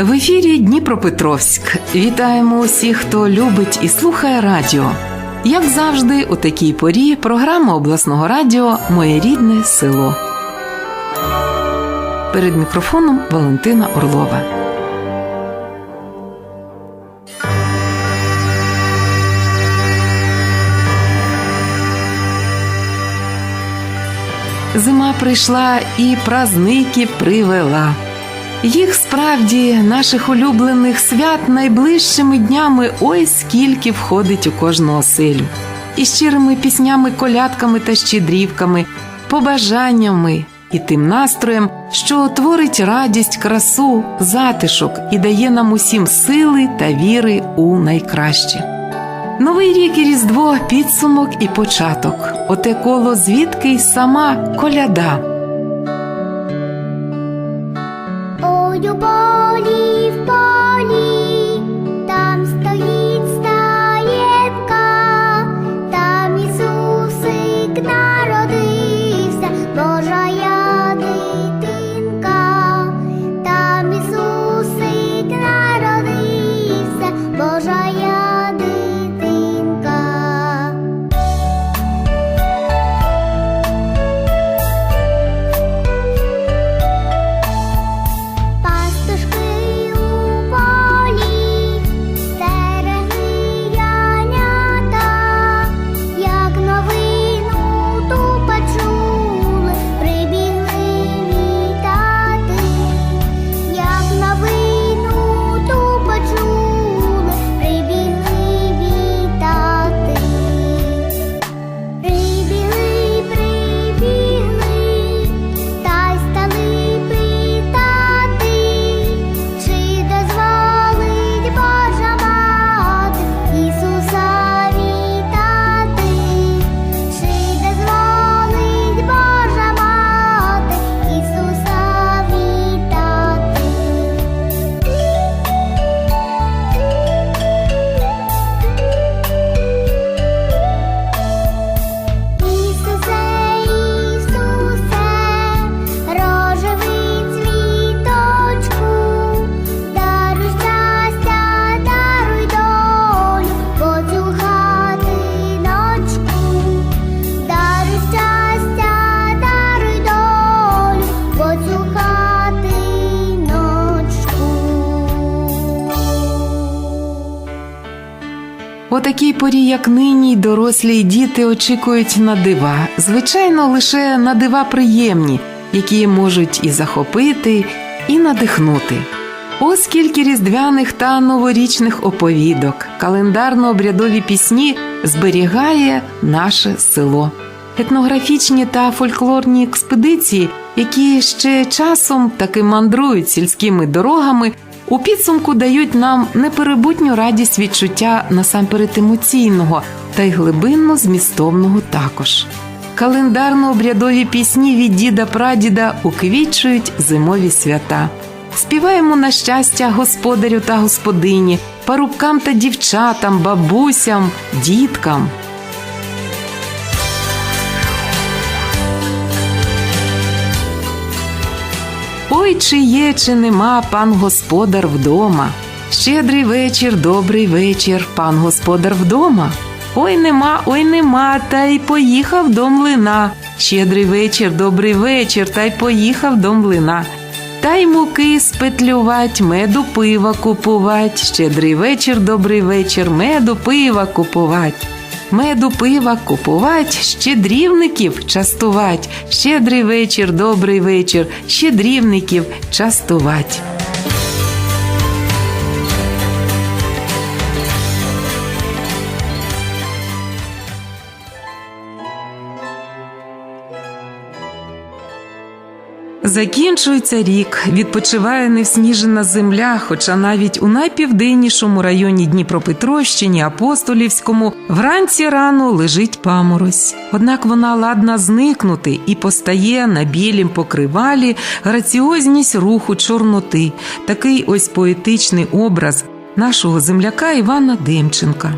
В ефірі Дніпропетровськ. Вітаємо усіх, хто любить і слухає радіо. Як завжди, у такій порі програма обласного радіо Моє рідне село. Перед мікрофоном Валентина Орлова. Зима прийшла і праздники привела. Їх справді, наших улюблених свят, найближчими днями ой скільки входить у кожну оселю. І щирими піснями, колядками та щедрівками, побажаннями і тим настроєм, що творить радість, красу, затишок і дає нам усім сили та віри у найкраще. Новий рік і Різдво, підсумок і початок. Оте коло звідки й сама коляда. У такій порі, як нині, дорослі й діти очікують на дива, звичайно, лише на дива приємні, які можуть і захопити, і надихнути. Ось скільки різдвяних та новорічних оповідок, календарно-обрядові пісні зберігає наше село. Етнографічні та фольклорні експедиції, які ще часом таки мандрують сільськими дорогами, у підсумку дають нам неперебутню радість відчуття насамперед емоційного та й глибинно змістовного також. Календарно-обрядові пісні від діда прадіда уквічують зимові свята. Співаємо на щастя господарю та господині, парубкам та дівчатам, бабусям, діткам. Чи є, чи нема пан господар вдома. Щедрий вечір, добрий вечір, пан господар вдома. Ой нема, ой нема, та й поїхав до млина. Щедрий вечір, добрий вечір, та й поїхав до млина. Та й муки спетлювать, меду пива купувать. Щедрий вечір, добрий вечір, меду пива купувать. Меду пива купувать, щедрівників частувать. Щедрий вечір, добрий вечір, щедрівників частувать. Закінчується рік, відпочиває невсніжена земля, хоча навіть у найпівденнішому районі Дніпропетровщині, Апостолівському, вранці рано лежить паморозь. Однак вона ладна зникнути і постає на білім покривалі граціозність руху Чорноти, такий ось поетичний образ нашого земляка Івана Демченка.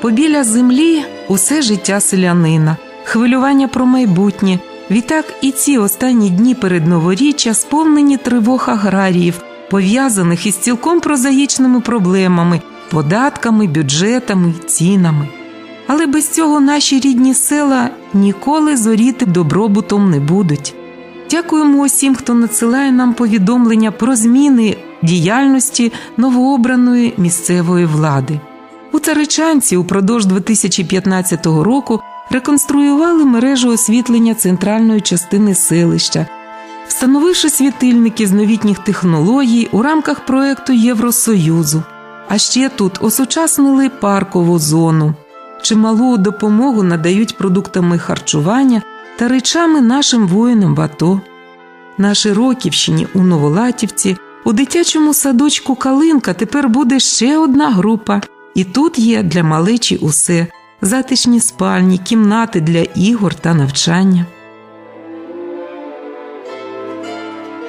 Побіля землі усе життя селянина, хвилювання про майбутнє, Відтак і ці останні дні перед новоріччя сповнені тривог аграріїв, пов'язаних із цілком прозаїчними проблемами, податками, бюджетами, цінами. Але без цього наші рідні села ніколи зоріти добробутом не будуть. Дякуємо усім, хто надсилає нам повідомлення про зміни діяльності новообраної місцевої влади. У Царичанці упродовж 2015 року реконструювали мережу освітлення центральної частини селища, встановивши світильники з новітніх технологій у рамках проекту Євросоюзу. А ще тут осучаснили паркову зону. Чималу допомогу надають продуктами харчування та речами нашим воїнам в АТО. На Широківщині у Новолатівці у дитячому садочку Калинка тепер буде ще одна група, і тут є для малечі усе затишні спальні, кімнати для ігор та навчання.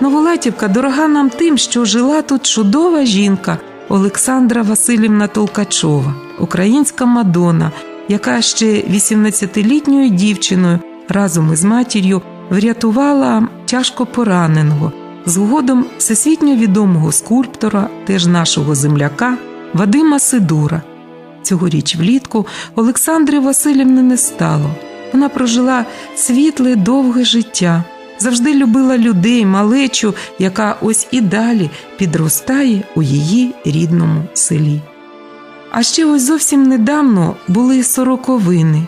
Новолатівка дорога нам тим, що жила тут чудова жінка Олександра Васильівна Толкачова, українська Мадонна, яка ще 18-літньою дівчиною разом із матір'ю врятувала тяжко пораненого, згодом всесвітньо відомого скульптора, теж нашого земляка Вадима Сидура. Цьогоріч влітку Олександри Васильівни не стало. Вона прожила світле, довге життя, завжди любила людей, малечу, яка ось і далі підростає у її рідному селі. А ще ось зовсім недавно були сороковини.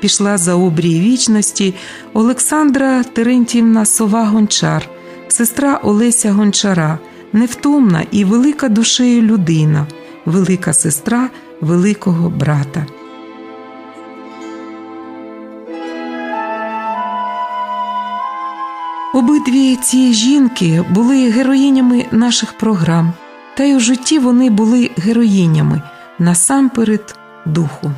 Пішла за обрій вічності Олександра Терентівна Сова Гончар, сестра Олеся Гончара, невтомна і велика душею людина, велика сестра великого брата. Обидві ці жінки були героїнями наших програм, та й у житті вони були героїнями насамперед духу.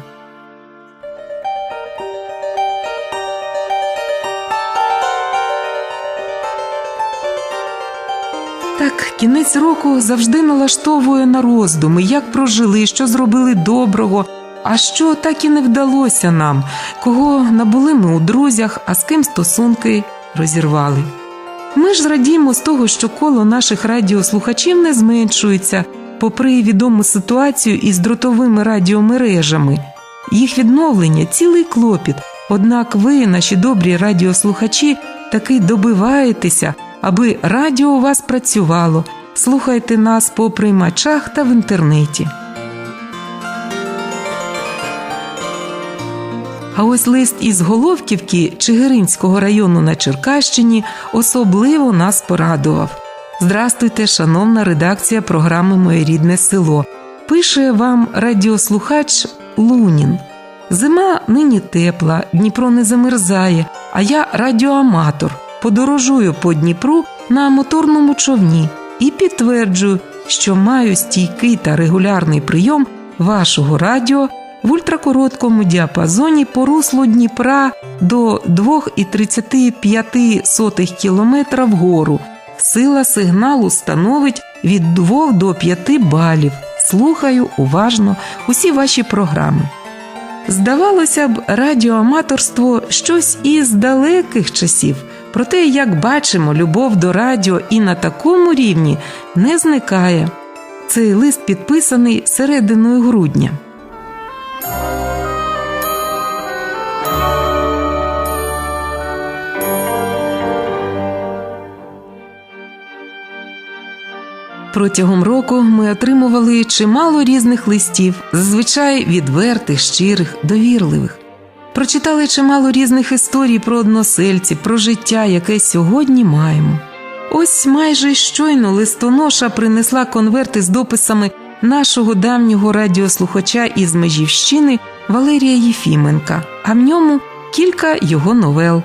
Кінець року завжди налаштовує на роздуми, як прожили, що зробили доброго, а що так і не вдалося нам, кого набули ми у друзях, а з ким стосунки розірвали. Ми ж зрадіємо з того, що коло наших радіослухачів не зменшується, попри відому ситуацію із дротовими радіомережами. Їх відновлення цілий клопіт. Однак ви, наші добрі радіослухачі, таки добиваєтеся, аби радіо у вас працювало. Слухайте нас по приймачах та в інтернеті. А ось лист із Головківки Чигиринського району на Черкащині особливо нас порадував. Здрастуйте, шановна редакція програми Моє рідне село. Пише вам радіослухач Лунін. Зима нині тепла, Дніпро не замерзає, а я радіоаматор. Подорожую по Дніпру на моторному човні і підтверджую, що маю стійкий та регулярний прийом вашого радіо в ультракороткому діапазоні по руслу Дніпра до 2,35 км вгору. Сила сигналу становить від 2 до 5 балів. Слухаю уважно усі ваші програми. Здавалося б, радіоаматорство щось із далеких часів. Проте, як бачимо, любов до радіо і на такому рівні не зникає. Цей лист підписаний серединою грудня. Протягом року ми отримували чимало різних листів, зазвичай відвертих, щирих, довірливих. Прочитали чимало різних історій про односельців, про життя, яке сьогодні маємо. Ось майже щойно листоноша принесла конверти з дописами нашого давнього радіослухача із Межівщини Валерія Єфіменка, а в ньому кілька його новел.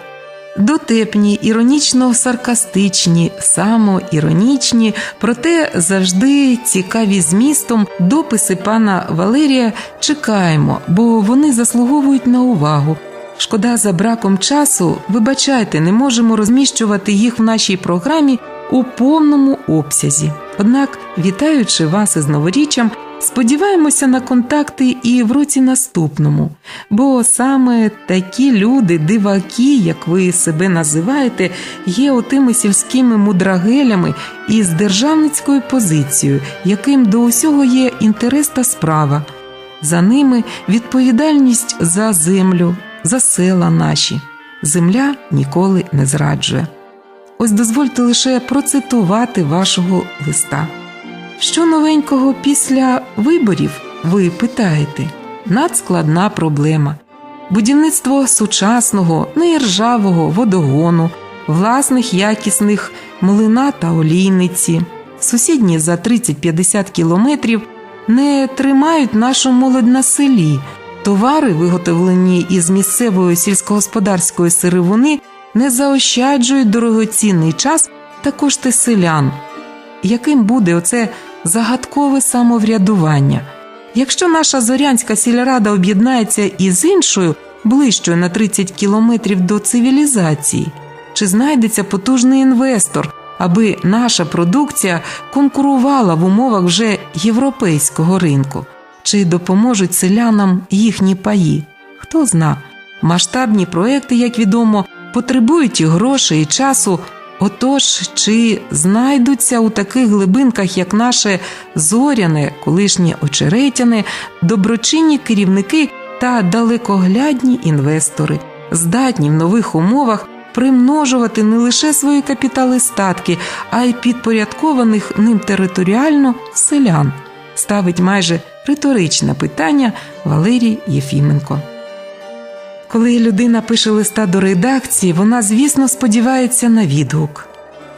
Дотепні, іронічно саркастичні, самоіронічні, проте завжди цікаві змістом дописи пана Валерія чекаємо, бо вони заслуговують на увагу. Шкода за браком часу, вибачайте, не можемо розміщувати їх в нашій програмі у повному обсязі. Однак, вітаючи вас із новоріччям, Сподіваємося на контакти і в році наступному, бо саме такі люди, диваки, як ви себе називаєте, є отими сільськими мудрагелями із державницькою позицією, яким до усього є інтерес та справа. За ними відповідальність за землю, за села наші. Земля ніколи не зраджує. Ось дозвольте лише процитувати вашого листа. Що новенького після виборів, ви питаєте? Надскладна проблема. Будівництво сучасного, неіржавого водогону, власних якісних млина та олійниці. Сусідні за 30-50 кілометрів не тримають нашу молодь на селі. Товари, виготовлені із місцевої сільськогосподарської сировини, не заощаджують дорогоцінний час та кошти селян. Яким буде оце загадкове самоврядування? Якщо наша зорянська сільрада об'єднається із іншою, ближчою на 30 кілометрів до цивілізації, чи знайдеться потужний інвестор, аби наша продукція конкурувала в умовах вже європейського ринку? Чи допоможуть селянам їхні паї? Хто зна. Масштабні проекти, як відомо, потребують і грошей, і часу. Отож, чи знайдуться у таких глибинках, як наше зоряне, колишнє очеретяне, доброчинні керівники та далекоглядні інвестори, здатні в нових умовах примножувати не лише свої капітали статки, а й підпорядкованих ним територіально селян? Ставить майже риторичне питання Валерій Єфіменко. Коли людина пише листа до редакції, вона, звісно, сподівається на відгук.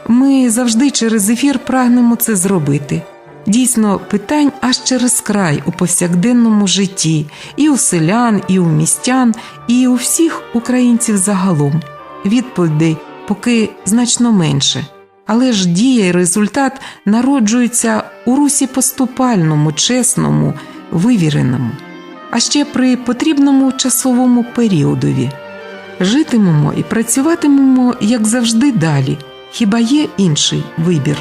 Ми завжди через ефір прагнемо це зробити. Дійсно, питань аж через край у повсякденному житті, і у селян, і у містян, і у всіх українців загалом. Відповідей поки значно менше. Але ж дія і результат народжуються у русі поступальному, чесному, вивіреному а ще при потрібному часовому періодові. Житимемо і працюватимемо, як завжди, далі. Хіба є інший вибір?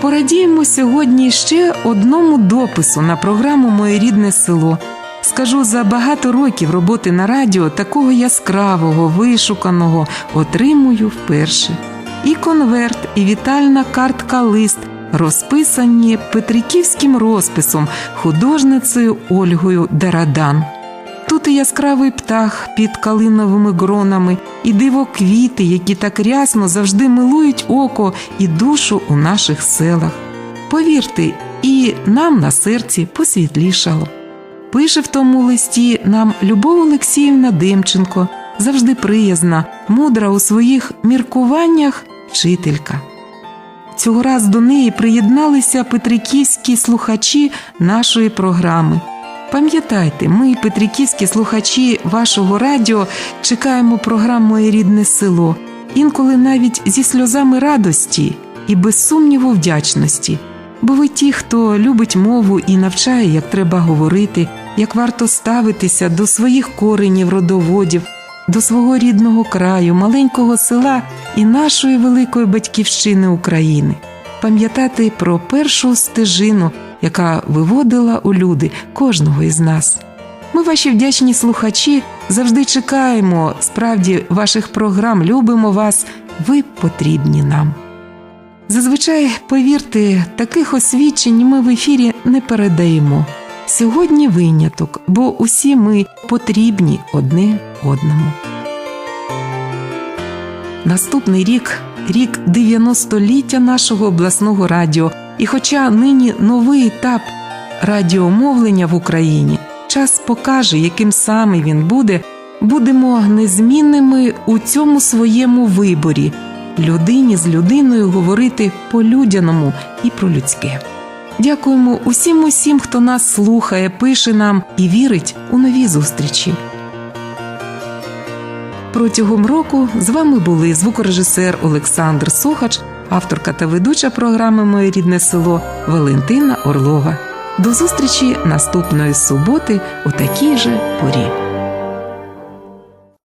Порадіємо сьогодні ще одному допису на програму Моє рідне село. Скажу, за багато років роботи на радіо такого яскравого, вишуканого отримую вперше і конверт, і вітальна картка лист розписані петриківським розписом художницею Ольгою Дарадан. Тут і яскравий птах під калиновими гронами, і диво квіти, які так рясно завжди милують око і душу у наших селах. Повірте, і нам на серці посвітлішало. Пише в тому листі нам Любов Олексіївна Демченко, завжди приязна, мудра у своїх міркуваннях вчителька. Цього раз до неї приєдналися петриківські слухачі нашої програми. Пам'ятайте, ми, петриківські слухачі вашого радіо, чекаємо програму «Моє рідне село, інколи навіть зі сльозами радості і без сумніву вдячності. Бо ви ті, хто любить мову і навчає, як треба говорити, як варто ставитися до своїх коренів, родоводів, до свого рідного краю, маленького села і нашої великої батьківщини України, пам'ятати про першу стежину, яка виводила у люди кожного із нас. Ми, ваші вдячні слухачі, завжди чекаємо справді ваших програм, любимо вас, ви потрібні нам. Зазвичай, повірте, таких освідчень ми в ефірі не передаємо. Сьогодні виняток, бо усі ми потрібні одне одному. Наступний рік рік 90-ліття нашого обласного радіо. І хоча нині новий етап радіомовлення в Україні, час покаже, яким саме він буде, будемо незмінними у цьому своєму виборі людині з людиною говорити по-людяному і про людське. Дякуємо усім усім, хто нас слухає, пише нам і вірить у нові зустрічі. Протягом року з вами були звукорежисер Олександр Сухач, авторка та ведуча програми Моє рідне село Валентина Орлова. До зустрічі наступної суботи у такій же порі.